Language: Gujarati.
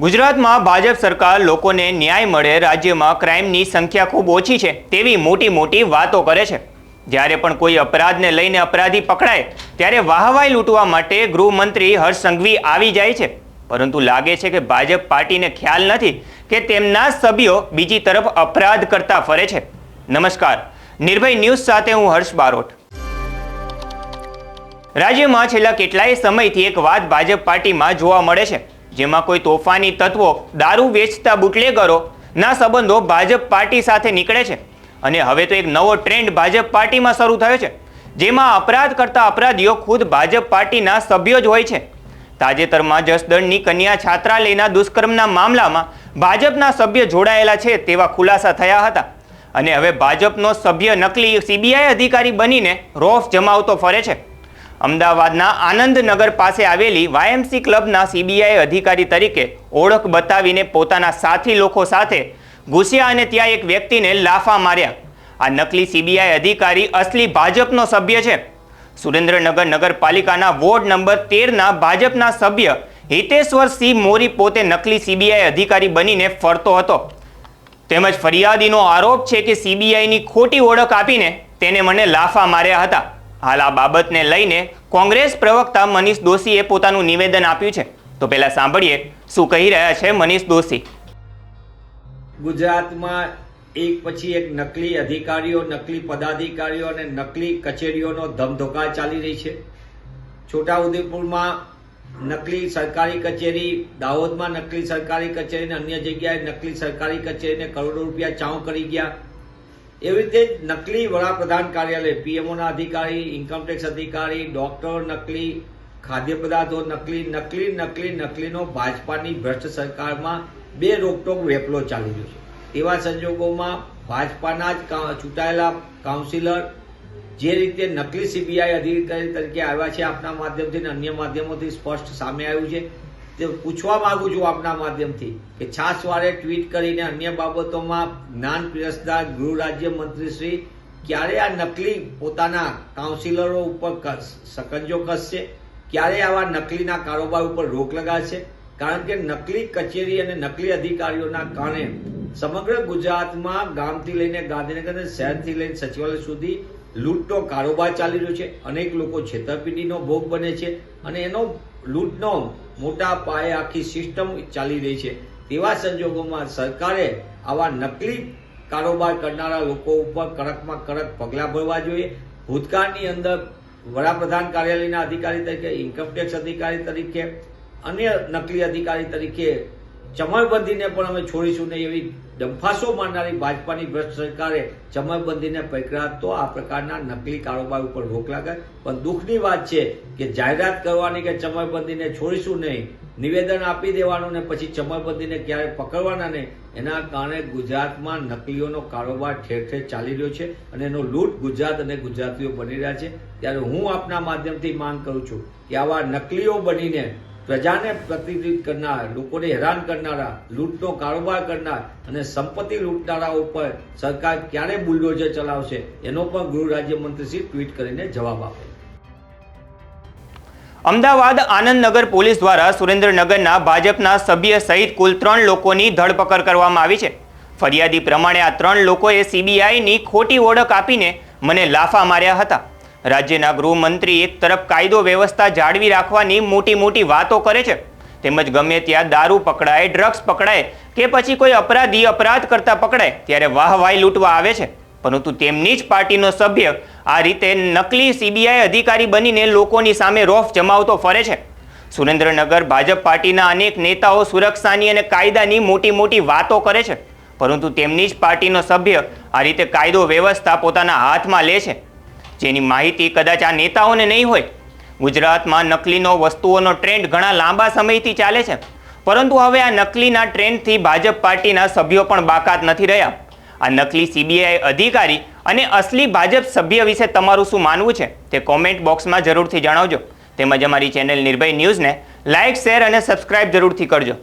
ગુજરાતમાં ભાજપ સરકાર લોકોને ન્યાય મળે, રાજ્યમાં ક્રાઇમની સંખ્યા ખૂબ ઓછી છે તેવી મોટી મોટી વાતો કરે છે. જ્યારે પણ કોઈ અપરાધને લઈને અપરાધી પકડાય, ત્યારે વાહવાઈ લૂંટવા માટે ગૃહમંત્રી હર્ષ સંઘવી આવી જાય છે. પરંતુ લાગે છે કે ભાજપ પાર્ટીને ખ્યાલ નથી કે તેમના સભ્યો બીજી તરફ અપરાધ કરતા ફરે છે. નમસ્કાર. નિર્ભય ન્યૂઝ સાથે હું હર્ષ બારોટ. રાજ્યમાં છેલ્લા કેટલાય સમયથી એક વાત ભાજપ પાર્ટીમાં જોવા મળે છે. જેમાં કોઈ તોફાની તત્વો, દારૂ વેચતા બુટલેગરો, ના સંબંધો ભાજપ પાર્ટી સાથે નીકળે છે. અને હવે તો એક નવો ટ્રેન્ડ ભાજપ પાર્ટીમાં શરૂ થયો છે, જેમાં અપરાધ કરતા અપરાધીઓ ખુદ ભાજપ પાર્ટીના સભ્યો જ હોય છે. તાજેતરમાં જસદણની કન્યા છાત્રાલયના દુષ્કર્મના મામલામાં ભાજપના સભ્ય જોડાયેલા છે તેવા ખુલાસા થયા હતા. અને હવે ભાજપનો સભ્ય નકલી સીબીઆઈ અધિકારી બનીને રોફ જમાવતો ફરે છે. અમદાવાદના આનંદનગર પાસે આવેલી વાયએમસી ક્લબના સીબીઆઈ અધિકારી તરીકે ઓળખ બતાવીને પોતાના સાથી લોકો સાથે ઘૂસ્યા અને ત્યાં એક વ્યક્તિને લાફા માર્યા. આ નકલી સીબીઆઈ અધિકારી અસલી ભાજપનો સભ્ય છે. સુરેન્દ્રનગર નગરપાલિકાના વોર્ડ નંબર તેરના ભાજપના સભ્ય હિતેશ્વર સિંહ મોરી પોતે નકલી સીબીઆઈ અધિકારી બનીને ફરતો હતો. તેમજ ફરિયાદીનો આરોપ છે કે સીબીઆઈની ખોટી ઓળખ આપીને તેને મને લાફા માર્યા હતા. હાલ આ બાબતને લઈને કોંગ્રેસ પ્રવક્તા મનીષ દોશીએ પોતાનું નિવેદન આપ્યું છે. તો પહેલા સાંભળીએ શું કહી રહ્યા છે મનીષ દોશી. ગુજરાતમાં એક પછી એક નકલી અધિકારીઓ, નકલી પદાધિકારીઓ અને નકલી કચેરીઓનો ધમધોકા ચાલી રહી છે. છોટાઉદેપુરમાં નકલી સરકારી કચેરી, દાહોદમાં નકલી સરકારી કચેરી અને અન્ય જગ્યાએ નકલી સરકારી કચેરીને કરોડો રૂપિયા ચાઉ કરી ગયા. એવી રીતે નકલી વડાપ્રધાન કાર્યાલય પીએમઓના અધિકારી ઇન્કમટેક્સ અધિકારી ડોક્ટર નકલી ખાદ્ય પદાર્થો, નકલી નકલી નકલી, નકલીનો ભાજપાની ભ્રષ્ટ સરકારમાં બે રોકટોક વેપલો ચાલી રહ્યો છે. તેવા સંજોગોમાં ભાજપાના જ ચૂંટાયેલા કાઉન્સિલર જે રીતે નકલી સીબીઆઈ અધિકારી તરીકે આવ્યા છે, આપના માધ્યમથી અને અન્ય માધ્યમોથી સ્પષ્ટ સામે આવ્યું છે. તે પૂછવા માંગુ છું આપના માધ્યમથી કે છાસવારે ટ્વીટ કરીને અન્ય બાબતોમાં જ્ઞાન પીરસદાર ગૃહ રાજ્ય મંત્રી શ્રી ક્યારે આ નકલી પોતાના કાઉન્સિલરો ઉપર સકંજો કસશે? ક્યારે આવા નકલીના કારોબાર ઉપર રોક લગાશે કારણ કે નકલી કચેરી અને નકલી અધિકારીઓના કારણે સમગ્ર ગુજરાતમાં ગામથી લઈને ગાંધીનગર શહેરથી લઈને સચિવાલય સુધી લૂંટનો કારોબાર ચાલી રહ્યો છે. અનેક લોકો છેતરપિંડીનો ભોગ બને છે અને એનો લૂંટનો મોટા પાયે આખી સિસ્ટમ ચાલી રહી છે. તેવા સંજોગોમાં સરકારે આવા નકલી કારોબાર કરનારા લોકો ઉપર કડકમાં કડક પગલાં ભરવા જોઈએ. ભૂતકાળની અંદર વડાપ્રધાન કાર્યાલયના અધિકારી તરીકે ઇન્કમટેક્સ અધિકારી તરીકે, અન્ય નકલી અધિકારી તરીકે ચમરબંધીને પણ અમે છોડીશું નહીં એવી ડંફાસો મારનારી ભાજપાની ભ્રષ્ટ સરકારે ચમરબંધીને પકડા તો આ પ્રકારના નકલી કારોબાર ઉપર રોક લાગે પણ દુઃખની વાત છે કે જાહેરાત કરવાની કે ચમરબંધીને છોડીશું નહીં, નિવેદન આપી દેવાનું ને પછી ચમરબંધીને ક્યારે પકડવાના નહીં, એના કારણે ગુજરાતમાં નકલીઓનો કારોબાર ઠેર ઠેર ચાલી રહ્યો છે અને એનો લૂંટ ગુજરાત અને ગુજરાતીઓ બની રહ્યા છે. ત્યારે હું આપના માધ્યમથી માંગ કરું છું કે આવા નકલીઓ બનીને પ્રજાને પ્રતિનિધિત્વ કરનાર, લોકોને હેરાન કરનારા, લૂંટનો કારોબાર કરનાર અને સંપત્તિ લૂંટનારા ઉપર સરકાર ક્યારે બુલડોઝર ચલાવશે, એનો પણ ગૃહ રાજ્યમંત્રીશ્રી ટ્વીટ કરીને જવાબ આપે. અમદાવાદ આનંદનગર પોલીસ દ્વારા સુરેન્દ્રનગરના ભાજપના સભ્ય સહિત કુલ ત્રણ લોકોની ધરપકડ કરવામાં આવી છે. ફરિયાદી પ્રમાણે આ ત્રણ લોકોએ સીબીઆઈની ખોટી ઓળખ આપીને મને લાફા માર્યા હતા. રાજ્યના ગૃહમંત્રી એક તરફ કાયદો વ્યવસ્થા જાળવી રાખવાની મોટી મોટી વાતો કરે છે, તેમજ ગમે ત્યાં દારૂ પકડાય ડ્રગ્સ પકડાય કે પછી કોઈ અપરાધી અપરાધ કરતા પકડાય ત્યારે વાહવાહી લૂંટવા આવે છે. પરંતુ તેમની જ પાર્ટીનો સભ્ય આ રીતે નકલી સીબીઆઈ અધિકારી બનીને લોકોની સામે રોફ જમાવતો ફરે છે. સુરેન્દ્રનગર ભાજપ પાર્ટીના અનેક નેતાઓ સુરક્ષાની અને કાયદાની મોટી મોટી વાતો કરે છે, પરંતુ તેમની જ પાર્ટીનો સભ્ય આ રીતે કાયદો વ્યવસ્થા પોતાના હાથમાં લે છે. જેની માહિતી કદાચ આ નેતાઓને નહીં હોય. ગુજરાતમાં નકલીનો વસ્તુઓનો ટ્રેન્ડ ઘણા લાંબા સમયથી ચાલે છે. પરંતુ હવે આ નકલીના ટ્રેન્ડથી ભાજપ પાર્ટીના સભ્યો પણ બાકાત નથી રહ્યા. આ નકલી સીબીઆઈ અધિકારી અને અસલી ભાજપ સભ્ય વિશે તમારું શું માનવું છે તે કોમેન્ટ બોક્સમાં જરૂરથી જણાવજો. તેમજ અમારી ચેનલ નિર્ભય ન્યૂઝને લાઇક શેર અને સબસ્ક્રાઇબ જરૂરથી કરજો.